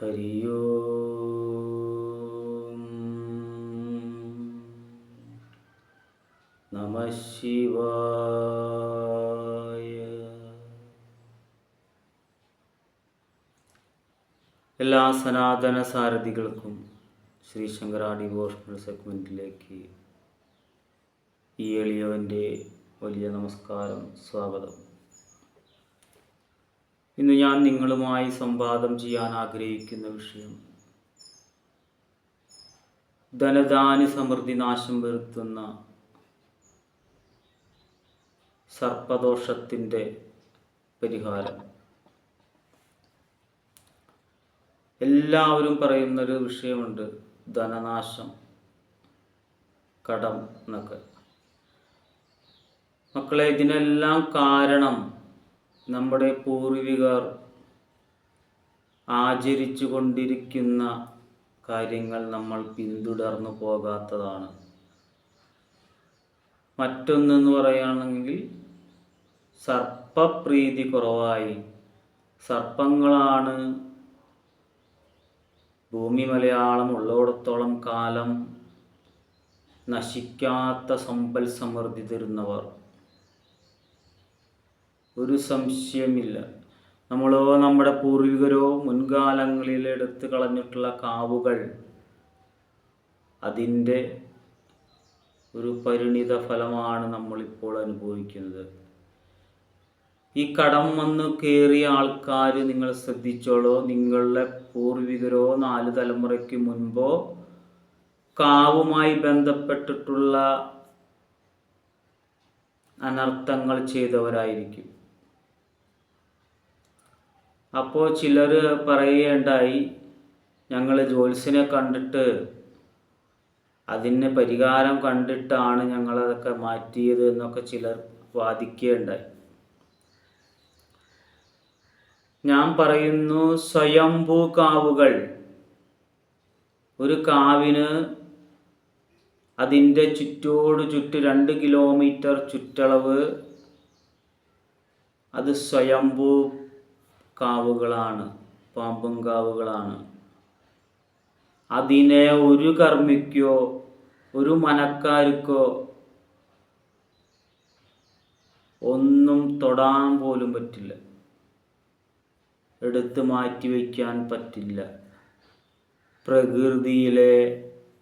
ഹരി നമ എല്ലാ സനാതന സാരഥികൾക്കും ശ്രീ ശങ്കര ഡിവോഷണൽ സെഗ്മെന്റിലേക്ക് ഈ എളിയവന്റെ വലിയ നമസ്കാരം സ്വാഗതം. ഇന്ന് ഞാൻ നിങ്ങളുമായി സംവാദം ചെയ്യാൻ ആഗ്രഹിക്കുന്ന വിഷയം. ധനദാന സമൃദ്ധി നാശം വരുത്തുന്ന സർപ്പദോഷത്തിന്റെ പരിഹാരം. എല്ലാവരും പറയുന്നൊരു വിഷയമുണ്ട് ധനനാശം കടം എന്നൊക്കെ. മക്കളെ ഇതിനെല്ലാം കാരണം നമ്മുടെ പൂർവികർ ആചരിച്ചു കൊണ്ടിരിക്കുന്ന കാര്യങ്ങൾ നമ്മൾ പിന്തുടർന്നു പോകാത്തതാണ്. മറ്റൊന്നെന്ന് പറയുകയാണെങ്കിൽ സർപ്പപ്രീതി കുറവായി. സർപ്പങ്ങളാണ് ഭൂമി മലയാളം ഉള്ളിടത്തോളം കാലം നശിക്കാത്ത സമ്പൽ സമൃദ്ധി തരുന്നവർ. ഒരു സംശയമില്ല. നമ്മളോ നമ്മുടെ പൂർവികരോ മുൻകാലങ്ങളിൽ എടുത്തു കളഞ്ഞിട്ടുള്ള കാവുകൾ അതിന്റെ ഒരു പരിണിത ഫലമാണ് നമ്മളിപ്പോൾ അനുഭവിക്കുന്നത്. ഈ കടം വന്ന് കയറിയ ആൾക്കാർ നിങ്ങൾ ശ്രദ്ധിച്ചോളോ. നിങ്ങളുടെ പൂർവികരോ നാല് തലമുറയ്ക്ക് മുൻപോ കാവുമായി ബന്ധപ്പെട്ടിട്ടുള്ള അനർത്ഥങ്ങൾ ചെയ്തവരായിരിക്കും. അപ്പോൾ ചിലർ പറയുകയുണ്ടായി ഞങ്ങൾ ജോത്സ്യനെ കണ്ടിട്ട് അതിന് പരിഹാരം കണ്ടിട്ടാണ് ഞങ്ങളതൊക്കെ മാറ്റിയത് എന്നൊക്കെ ചിലർ വാദിക്കുകയുണ്ടായി. ഞാൻ പറയുന്നു സ്വയംഭൂ കാവുകൾ. ഒരു കാവിന് അതിന്റെ ചുറ്റോട് ചുറ്റ് രണ്ട് കിലോമീറ്റർ ചുറ്റളവ് അത് സ്വയംഭൂ കാവുകളാണ് പാമ്പും കാവുകളാണ്. അതിനെ ഒരു കർമ്മിക്കോ ഒരു മനക്കാർക്കോ ഒന്നും തൊടാൻ പോലും പറ്റില്ല. എടുത്തു മാറ്റി വയ്ക്കാൻ പറ്റില്ല. പ്രകൃതിയിലെ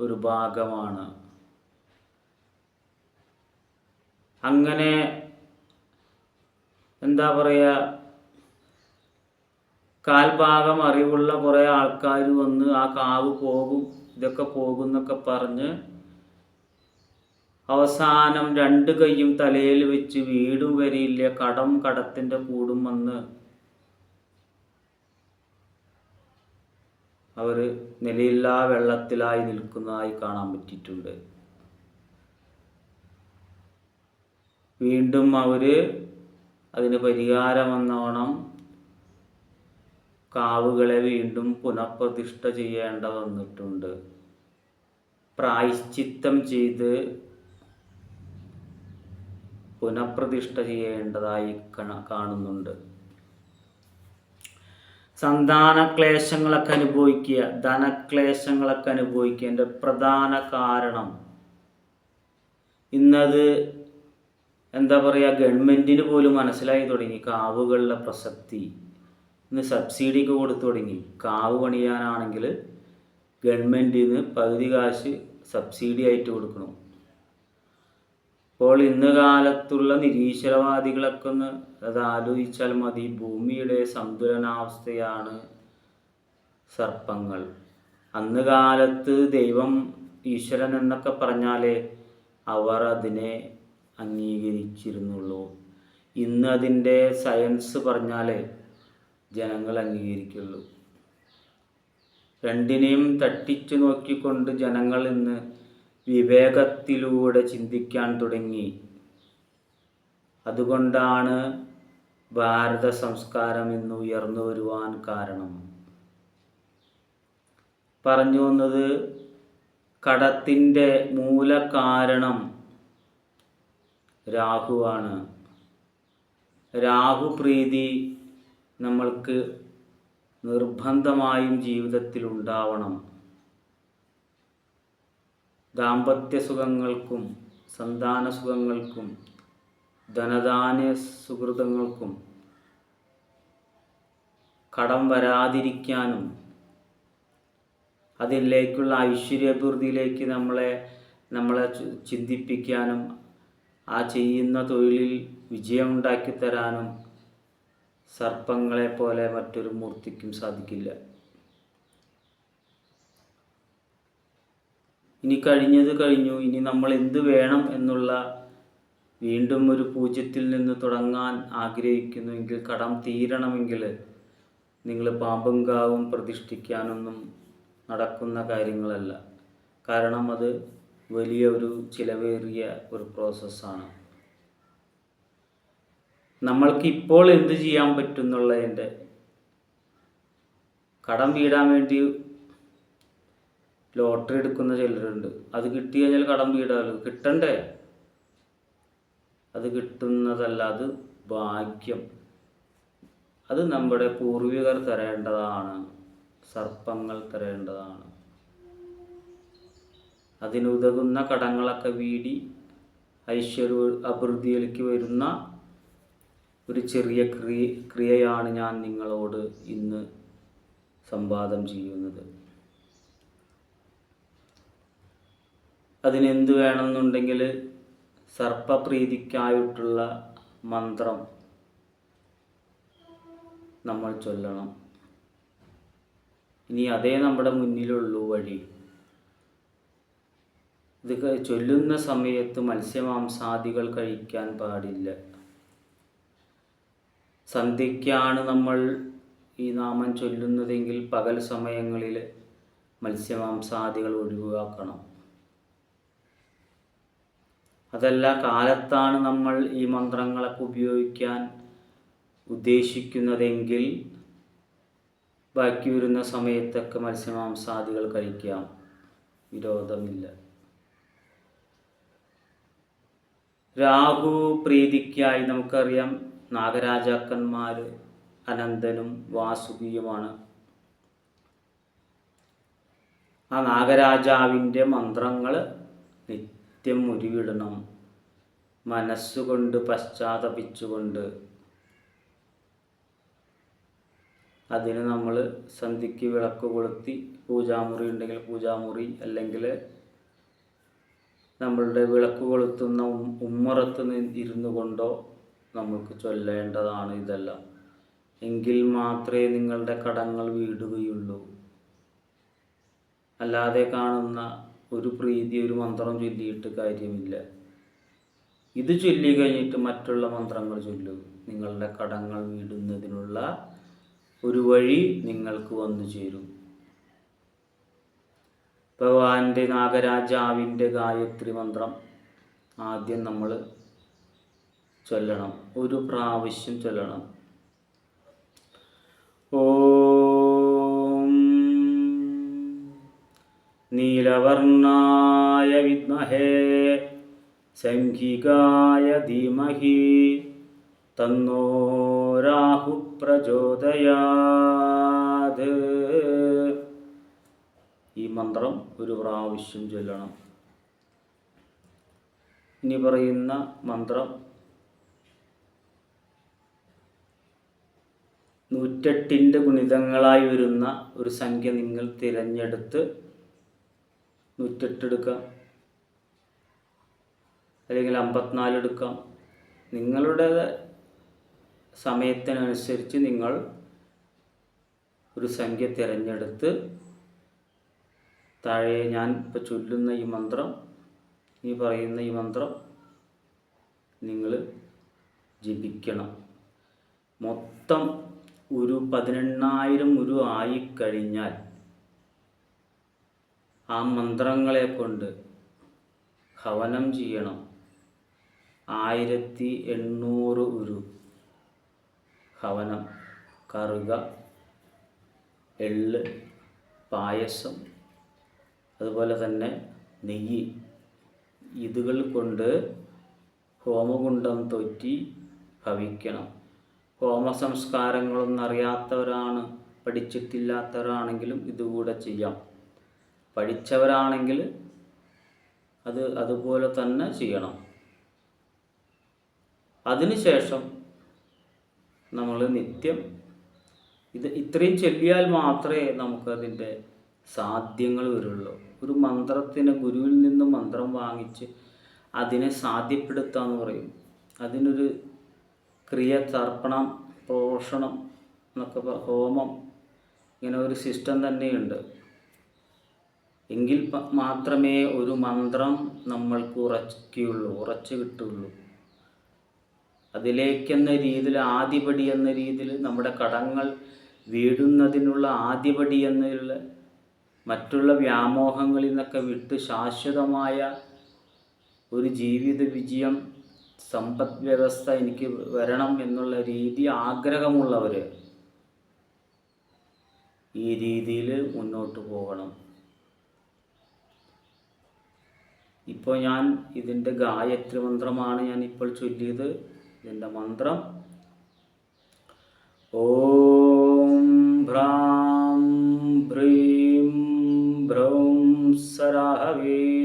ഒരു ഭാഗമാണ്. അങ്ങനെ എന്താ പറയുക കാൽഭാഗം അറിവുള്ള കുറേ ആൾക്കാർ വന്ന് ആ കാവ് പോകും ഇതൊക്കെ പോകും എന്നൊക്കെ പറഞ്ഞ് അവസാനം രണ്ട് കൈയും തലയിൽ വെച്ച് വീടും വരിയില്ല കടം കടത്തിന്റെ കൂടും വന്ന് അവർ നിലയില്ലാ വെള്ളത്തിലായി നിൽക്കുന്നതായി കാണാൻ പറ്റിയിട്ടുണ്ട്. വീണ്ടും അവർ അതിന് പരിഹാരമെന്നോണം കാവുകളെ വീണ്ടും പുനഃപ്രതിഷ്ഠ ചെയ്യേണ്ട വന്നിട്ടുണ്ട്. പ്രായശ്ചിത്തം ചെയ്ത് പുനഃപ്രതിഷ്ഠ ചെയ്യേണ്ടതായി കാണുന്നുണ്ട്. സന്താന ക്ലേശങ്ങളൊക്കെ അനുഭവിക്കുക ധനക്ലേശങ്ങളൊക്കെ അനുഭവിക്കുക പ്രധാന കാരണം ഇന്നത് എന്താ പറയുക ഗവൺമെന്റിന് പോലും മനസ്സിലായി തുടങ്ങി കാവുകളുടെ പ്രസക്തി. ഇന്ന് സബ്സിഡി ഒക്കെ കൊടുത്തു തുടങ്ങി. കാവ് പണിയാനാണെങ്കിൽ ഗവൺമെന്റിൽ നിന്ന് പകുതി കാശ് സബ്സിഡി ആയിട്ട് കൊടുക്കണം. അപ്പോൾ ഇന്ന് കാലത്തുള്ള നിരീശ്വരവാദികളൊക്കെ ഒന്ന് അത് ആലോചിച്ചാൽ മതി. ഭൂമിയുടെ സന്തുലനാവസ്ഥയാണ് സർപ്പങ്ങൾ. അന്ന് കാലത്ത് ദൈവം ഈശ്വരൻ എന്നൊക്കെ പറഞ്ഞാലേ അവർ അതിനെ അംഗീകരിച്ചിരുന്നുള്ളൂ. ഇന്ന് അതിന്റെ സയൻസ് പറഞ്ഞാൽ ജനങ്ങൾ അംഗീകരിക്കുള്ളൂ. രണ്ടിനെയും തട്ടിച്ചു നോക്കിക്കൊണ്ട് ജനങ്ങൾ ഇന്ന് വിവേകത്തിലൂടെ ചിന്തിക്കാൻ തുടങ്ങി. അതുകൊണ്ടാണ് ഭാരത സംസ്കാരം ഇന്ന് ഉയർന്നു വരുവാൻ കാരണം. പറഞ്ഞു വന്നത് കടത്തിന്റെ മൂലകാരണം രാഹുവാണ്. രാഹുപ്രീതി നമ്മൾക്ക് നിർബന്ധമായും ജീവിതത്തിൽ ഉണ്ടാവണം ദാമ്പത്യ സുഖങ്ങൾക്കും സന്താന സുഖങ്ങൾക്കും ധനധാന്യ സുഹൃതങ്ങൾക്കും കടം വരാതിരിക്കാനും അതിലേക്കുള്ള ഐശ്വര്യാഭിവൃദ്ധിയിലേക്ക് നമ്മളെ നമ്മളെ ചിന്തിപ്പിക്കാനും ആ ചെയ്യുന്ന തൊഴിലിൽ വിജയം ഉണ്ടാക്കി തരാനും സർപ്പങ്ങളെ പോലെ മറ്റൊരു മൂർത്തിക്കും സാധിക്കില്ല. ഇനി കഴിഞ്ഞത് കഴിഞ്ഞു. ഇനി നമ്മൾ എന്ത് വേണം എന്നുള്ള വീണ്ടും ഒരു പൂജ്യത്തിൽ നിന്ന് തുടങ്ങാൻ ആഗ്രഹിക്കുന്നുവെങ്കിൽ കടം തീരണമെങ്കിൽ നിങ്ങൾ പാമ്പും കാവും പ്രതിഷ്ഠിക്കാനൊന്നും നടക്കുന്ന കാര്യങ്ങളല്ല. കാരണം അത് വലിയ ഒരു ചിലവേറിയ ഒരു പ്രോസസ്സാണ് നമ്മൾക്ക് ഇപ്പോൾ എന്ത് ചെയ്യാൻ പറ്റും എന്നുള്ളതിന്റെ കടം വീടാൻ വേണ്ടി ലോട്ടറി എടുക്കുന്ന ചിലരുണ്ട്. അത് കിട്ടി കഴിഞ്ഞാൽ കടം വീടാലോ? കിട്ടണ്ടേ? അത് കിട്ടുന്നതല്ല അത് ഭാഗ്യം. അത് നമ്മുടെ പൂർവികർ തരേണ്ടതാണ്. സർപ്പങ്ങൾ തരേണ്ടതാണ്. അതിനുതകുന്ന കടങ്ങളൊക്കെ വീടി ഐശ്വര്യ അഭിവൃദ്ധിയിലേക്ക് വരുന്ന ഒരു ചെറിയ ക്രിയ ക്രിയയാണ് ഞാൻ നിങ്ങളോട് ഇന്ന് സംവാദം ചെയ്യുന്നത്. അതിനെന്ത് വേണമെന്നുണ്ടെങ്കിൽ സർപ്പപ്രീതിക്കായിട്ടുള്ള മന്ത്രം നമ്മൾ ചൊല്ലണം. ഇനി അതേ നമ്മുടെ മുന്നിലുള്ളൂ വഴി. ഇത് ചൊല്ലുന്ന സമയത്ത് മത്സ്യമാംസാദികൾ കഴിക്കാൻ പാടില്ല. സന്ധ്യയ്ക്കാണ് നമ്മൾ ഈ നാമം ചൊല്ലുന്നതെങ്കിൽ പകൽ സമയങ്ങളിൽ മത്സ്യമാംസാദികൾ ഒഴിവാക്കണം. അതല്ല കാലത്താണ് നമ്മൾ ഈ മന്ത്രങ്ങളൊക്കെ ഉപയോഗിക്കാൻ ഉദ്ദേശിക്കുന്നതെങ്കിൽ ബാക്കി വരുന്ന സമയത്തൊക്കെ മത്സ്യമാംസാദികൾ കഴിക്കാം. വിരോധമില്ല. രാഹു പ്രീതിക്കായി നമുക്കറിയാം നാഗരാജാക്കന്മാർ അനന്തനും വാസുകിയുമാണ്. ആ നാഗരാജാവിന്റെ മന്ത്രങ്ങൾ നിത്യം ഉരുവിടണം. മനസ്സുകൊണ്ട് പശ്ചാത്തപിച്ചുകൊണ്ട് അതിന് നമ്മൾ സന്ധിക്ക് വിളക്ക് കൊളുത്തി പൂജാമുറി ഉണ്ടെങ്കിൽ പൂജാമുറി അല്ലെങ്കിൽ നമ്മളുടെ വിളക്ക് കൊളുത്തുന്ന ഉമ്മറത്ത് ഇരുന്നു കൊണ്ടോ നമുക്ക് ചൊല്ലേണ്ടതാണ് ഇതെല്ലാം. എങ്കിൽ മാത്രമേ നിങ്ങളുടെ കടങ്ങൾ വീടുകയുള്ളൂ. അല്ലാതെ കാണുന്ന ഒരു പ്രീതി ഒരു മന്ത്രം ചൊല്ലിയിട്ട് കാര്യമില്ല. ഇത് ചൊല്ലി കഴിഞ്ഞിട്ട് മറ്റുള്ള മന്ത്രങ്ങൾ ചൊല്ലൂ. നിങ്ങളുടെ കടങ്ങൾ വീടുന്നതിനുള്ള ഒരു വഴി നിങ്ങൾക്ക് വന്നു ചേരും. ഭഗവാന്റെ നാഗരാജാവിന്റെ ഗായത്രി മന്ത്രം ആദ്യം നമ്മൾ ചൊല്ലണം. ഒരു പ്രാവശ്യം ചൊല്ലണം. ഓം നീലവർണായ വിദ്മഹേ സംഘികായ ധീമഹി തന്നോ രാഹു പ്രചോദയാത്. ഈ മന്ത്രം ഒരു പ്രാവശ്യം ചൊല്ലണം. ഇനി പറയുന്ന മന്ത്രം നൂറ്റെട്ടിന്റെ ഗുണിതങ്ങളായി വരുന്ന ഒരു സംഖ്യ നിങ്ങൾ തിരഞ്ഞെടുത്ത് നൂറ്റെട്ട് എടുക്കാം. അല്ലെങ്കിൽ അമ്പത്തിനാല് എടുക്കാം. നിങ്ങളുടെ സമയത്തിനനുസരിച്ച് നിങ്ങൾ ഒരു സംഖ്യ തിരഞ്ഞെടുത്ത് താഴെ ഞാൻ ഇപ്പോൾ ചൊല്ലുന്ന ഈ മന്ത്രം ഈ പറയുന്ന ഈ മന്ത്രം നിങ്ങൾ ജപിക്കണം. മൊത്തം ഒരു പതിനെണ്ണായിരം ഒരു ആയിക്കഴിഞ്ഞാൽ ആ മന്ത്രങ്ങളെ കൊണ്ട് ഹവനം ചെയ്യണം. ആയിരത്തി എണ്ണൂറ് ഉരു ഹവനം. കറുക എള്ള് പായസം അതുപോലെ തന്നെ നെയ്യ്. ഇതുകൾ കൊണ്ട് ഹോമകുണ്ടം തൊറ്റി ഭവിക്കണം. ഹോമ സംസ്കാരങ്ങളൊന്നും അറിയാത്തവരാണ് പഠിച്ചിട്ടില്ലാത്തവരാണെങ്കിലും ഇതുകൂടെ ചെയ്യാം. പഠിച്ചവരാണെങ്കിൽ അത് അതുപോലെ തന്നെ ചെയ്യണം. അതിനുശേഷം നമ്മൾ നിത്യം ഇത് ഇത്രയും ചൊല്ലിയാൽ മാത്രമേ നമുക്കതിന്റെ സാധ്യങ്ങൾ വരുള്ളൂ. ഒരു മന്ത്രത്തിന് ഗുരുവിൽ നിന്ന് മന്ത്രം വാങ്ങിച്ച് അതിനെ സാധ്യപ്പെടുത്തുക എന്ന് പറയും. അതിനൊരു ക്രിയ തർപ്പണം പോഷണം എന്നൊക്കെ ഹോമം ഇങ്ങനെ ഒരു സിസ്റ്റം തന്നെയുണ്ട്. എങ്കിൽ മാത്രമേ ഒരു മന്ത്രം നമ്മൾക്ക് ഉറക്കുകയുള്ളൂ ഉറച്ചു കിട്ടുള്ളൂ അതിലേക്കെന്ന രീതിയിൽ ആദിപടി എന്ന രീതിയിൽ നമ്മുടെ കടങ്ങൾ വീടുന്നതിനുള്ള ആദിപടി എന്നുള്ള മറ്റുള്ള വ്യാമോഹങ്ങളിൽ നിന്നൊക്കെ വിട്ട് ശാശ്വതമായ ഒരു ജീവിത വിജയം സമ്പദ് വ്യവസ്ഥ എനിക്ക് വരണം എന്നുള്ള രീതി ആഗ്രഹമുള്ളവർ ഈ രീതിയിൽ മുന്നോട്ട് പോകണം. ഇപ്പോൾ ഞാൻ ഇതിന്റെ ഗായത്രി മന്ത്രമാണ് ഞാൻ ഇപ്പോൾ ചൊല്ലിയത്. ഇതിന്റെ മന്ത്രം ഓം ഭ്രാം ഭ്രീം ഭ്രൗം സരാഹവേ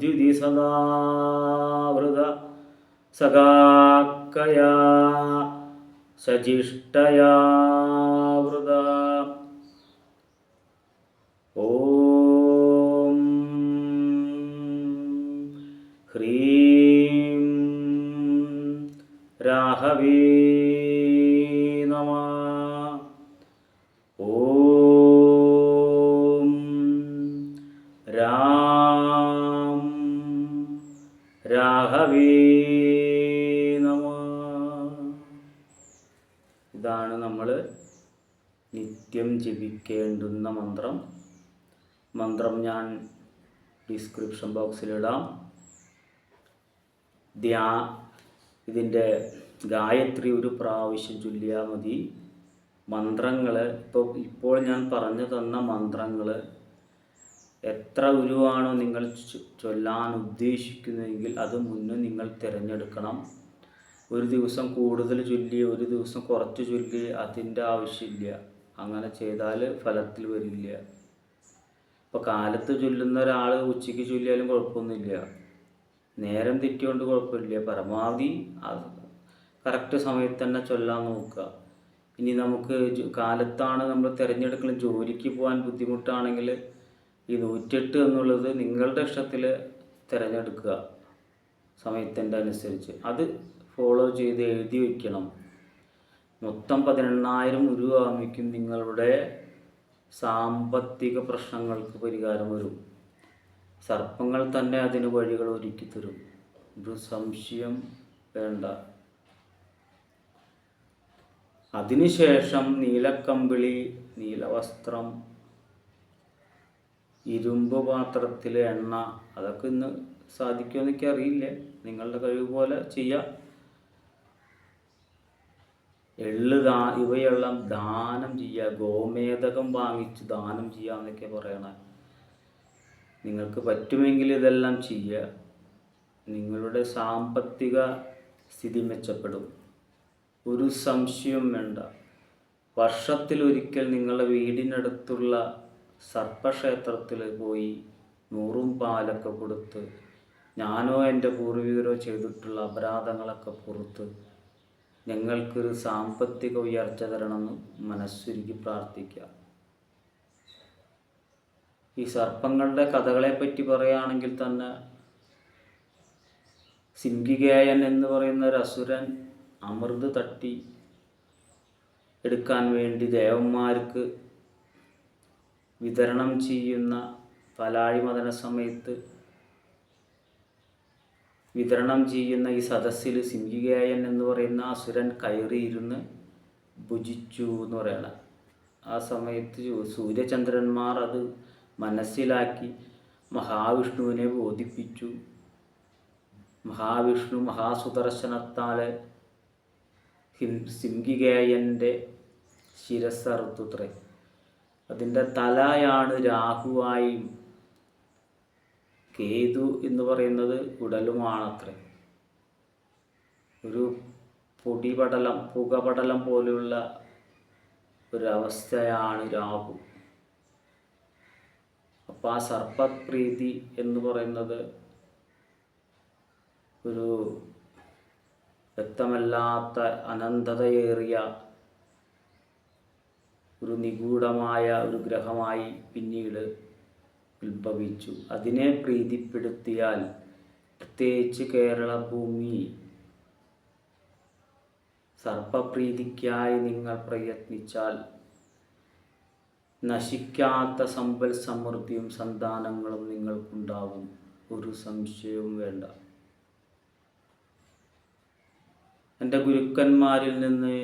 ആഭൂവദ്യുതി സദാവൃത സഖാക്കയാ സജിഷ്ടയാ വൃത. ഓം ഹ്രീം രാഹവേ ഡിസ്ക്രിപ്ഷൻ ബോക്സിലിടാം ധ്യാ ഇതിന്റെ ഗായത്രി ഒരു പ്രാവശ്യം ചൊല്ലിയാൽ മതി. മന്ത്രങ്ങൾ ഇപ്പോൾ ഇപ്പോൾ ഞാൻ പറഞ്ഞു തന്ന മന്ത്രങ്ങൾ എത്ര ഗുരുവാണോ നിങ്ങൾ ചൊല്ലാൻ ഉദ്ദേശിക്കുന്നതെങ്കിൽ അത് മുന്നേ നിങ്ങൾ തിരഞ്ഞെടുക്കണം. ഒരു ദിവസം കൂടുതൽ ചൊല്ലി ഒരു ദിവസം കുറച്ച് ചൊല്ലി അതിന്റെ ആവശ്യമില്ല. അങ്ങനെ ചെയ്താൽ ഫലത്തിൽ വരില്ല. ഇപ്പോൾ കാലത്ത് ചൊല്ലുന്ന ഒരാൾ ഉച്ചയ്ക്ക് ചൊല്ലിയാലും കുഴപ്പമൊന്നുമില്ല. നേരം തെറ്റിയോണ്ട് കുഴപ്പമില്ല. പരമാവധി കറക്റ്റ് സമയത്ത് തന്നെ ചൊല്ലാൻ നോക്കുക. ഇനി നമുക്ക് കാലത്താണ് നമ്മൾ തിരഞ്ഞെടുക്കുന്നത് ജോലിക്ക് പോകാൻ ബുദ്ധിമുട്ടാണെങ്കിൽ ഈ നൂറ്റെട്ട് എന്നുള്ളത് നിങ്ങളുടെ ഇഷ്ടത്തിൽ തിരഞ്ഞെടുക്കുക. സമയത്തിന്റെ അനുസരിച്ച്. അത് ഫോളോ ചെയ്ത് എഴുതി വയ്ക്കണം മൊത്തം പതിനെണ്ണായിരം രൂപ ആകുമ്പോഴേക്കും നിങ്ങളുടെ സാമ്പത്തിക പ്രശ്നങ്ങൾക്ക് പരിഹാരം വരും. സർപ്പങ്ങൾ തന്നെ അതിന് വഴികൾ ഒരുക്കി തരും. ഒരു സംശയം വേണ്ട. അതിനുശേഷം നീലക്കമ്പിളി നീലവസ്ത്രം ഇരുമ്പ് പാത്രത്തിലെ എണ്ണ അതൊക്കെ ഇന്ന് സാധിക്കുമോ എന്നൊക്കെ അറിയില്ല നിങ്ങളുടെ കഴിവ് പോലെ ചെയ്യാം. എള്ള് ദാ ഇവയെല്ലാം ദാനം ചെയ്യുക ഗോമേതകം വാങ്ങിച്ച് ദാനം ചെയ്യുക എന്നൊക്കെ പറയണേ. നിങ്ങൾക്ക് പറ്റുമെങ്കിൽ ഇതെല്ലാം ചെയ്യുക നിങ്ങളുടെ സാമ്പത്തിക സ്ഥിതി മെച്ചപ്പെടും. ഒരു സംശയവും വേണ്ട. വർഷത്തിലൊരിക്കൽ നിങ്ങളുടെ വീടിനടുത്തുള്ള സർപ്പക്ഷേത്രത്തിൽ പോയി നൂറും പാലൊക്കെ കൊടുത്ത് ഞാനോ എന്റെ പൂർവികരോ ചെയ്തിട്ടുള്ള അപരാധങ്ങളൊക്കെ പുറത്ത് ഞങ്ങൾക്കൊരു സാമ്പത്തിക ഉയർച്ച തരണമെന്ന് മനസ്സുരുക്കി പ്രാർത്ഥിക്കുക. ഈ സർപ്പങ്ങളുടെ കഥകളെ പറ്റി പറയുകയാണെങ്കിൽ തന്നെ സിംഗികേയൻ എന്ന് പറയുന്ന ഒരു അസുരൻ അമൃത് തട്ടി എടുക്കാൻ വേണ്ടി ദേവന്മാർക്ക് വിതരണം ചെയ്യുന്ന പലാഴി മദന സമയത്ത് വിതരണം ചെയ്യുന്ന ഈ സദസ്സിൽ സിംഹികായൻ എന്ന് പറയുന്ന അസുരൻ കയറിയിരുന്ന് ഭുജിച്ചു എന്ന് പറയണം. ആ സമയത്ത് സൂര്യചന്ദ്രന്മാർ അത് മനസ്സിലാക്കി മഹാവിഷ്ണുവിനെ ബോധിപ്പിച്ചു. മഹാവിഷ്ണു മഹാസുദർശനത്താൽ സിംഹികേയന്റെ ശിരസ്സറുത്തുത്രേ അതിന്റെ തലയാണ് രാഹുവായും കേതു എന്ന് പറയുന്നത് ഉടലുമാണത്രേ. ഒരു പൊടിപടലം പുകപടലം പോലെയുള്ള ഒരവസ്ഥയാണ് രാഹു. അപ്പോൾ ആ സർപ്പപ്രീതി എന്ന് പറയുന്നത് ഒരു വ്യക്തമല്ലാത്ത അനന്തതയേറിയ ഒരു നിഗൂഢമായ ഒരു ഗ്രഹമായി പിന്നീട് ഉത്ഭവിച്ചു. അതിനെ പ്രീതിപ്പെടുത്തിയാൽ പ്രത്യേകിച്ച് കേരള ഭൂമി സർപ്പപ്രീതിക്കായി നിങ്ങൾ പ്രയത്നിച്ചാൽ നശിക്കാത്ത സമ്പൽ സമൃദ്ധിയും സന്താനങ്ങളും നിങ്ങൾക്കുണ്ടാവും ഒരു സംശയവും വേണ്ട. എന്റെ ഗുരുക്കന്മാരിൽ നിന്ന്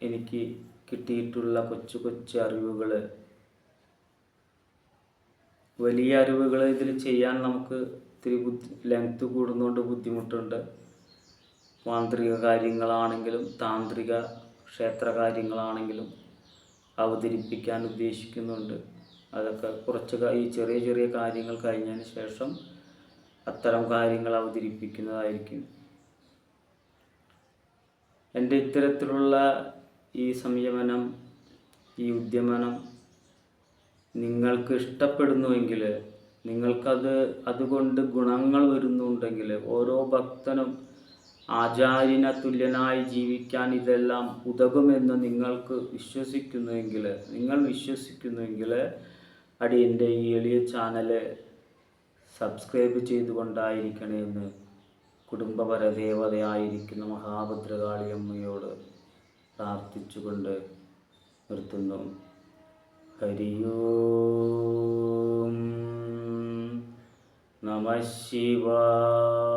എനിക്ക് കിട്ടിയിട്ടുള്ള കൊച്ചു കൊച്ചു അറിവുകൾ വലിയ അറിവുകൾ ഇതിൽ ചെയ്യാൻ നമുക്ക് ഇത്തിരി ബുദ്ധി ലെങ്ത് കൂടുന്നതുകൊണ്ട് ബുദ്ധിമുട്ടുണ്ട്. മാന്ത്രിക കാര്യങ്ങളാണെങ്കിലും താന്ത്രിക ക്ഷേത്ര കാര്യങ്ങളാണെങ്കിലും അവതരിപ്പിക്കാൻ ഉദ്ദേശിക്കുന്നുണ്ട്. അതൊക്കെ കുറച്ച് ഈ ചെറിയ ചെറിയ കാര്യങ്ങൾ കഴിഞ്ഞതിന് ശേഷം അത്തരം കാര്യങ്ങൾ അവതരിപ്പിക്കുന്നതായിരിക്കും. എന്റെ ഇത്തരത്തിലുള്ള ഈ സംയമനം ഈ ഉദ്യമനം നിങ്ങൾക്ക് ഇഷ്ടപ്പെടുന്നുവെങ്കിൽ നിങ്ങൾക്കത് അതുകൊണ്ട് ഗുണങ്ങൾ വരുന്നുണ്ടെങ്കിൽ ഓരോ ഭക്തനും ആചാര്യന തുല്യനായി ജീവിക്കാൻ ഇതെല്ലാം ഉതകുമെന്ന് നിങ്ങൾക്ക് വിശ്വസിക്കുന്നുവെങ്കിൽ നിങ്ങൾ വിശ്വസിക്കുന്നുവെങ്കിൽ അടി എന്റെ ഈ എളിയ ചാനൽ സബ്സ്ക്രൈബ് ചെയ്തുകൊണ്ടായിരിക്കണമെന്ന് കുടുംബപരദേവതയായിരിക്കുന്ന ദേവതയായിരിക്കുന്ന അമ്മയോട് പ്രാർത്ഥിച്ചുകൊണ്ട് നിർത്തുന്നു. ഹരിയോം നമ ശിവായ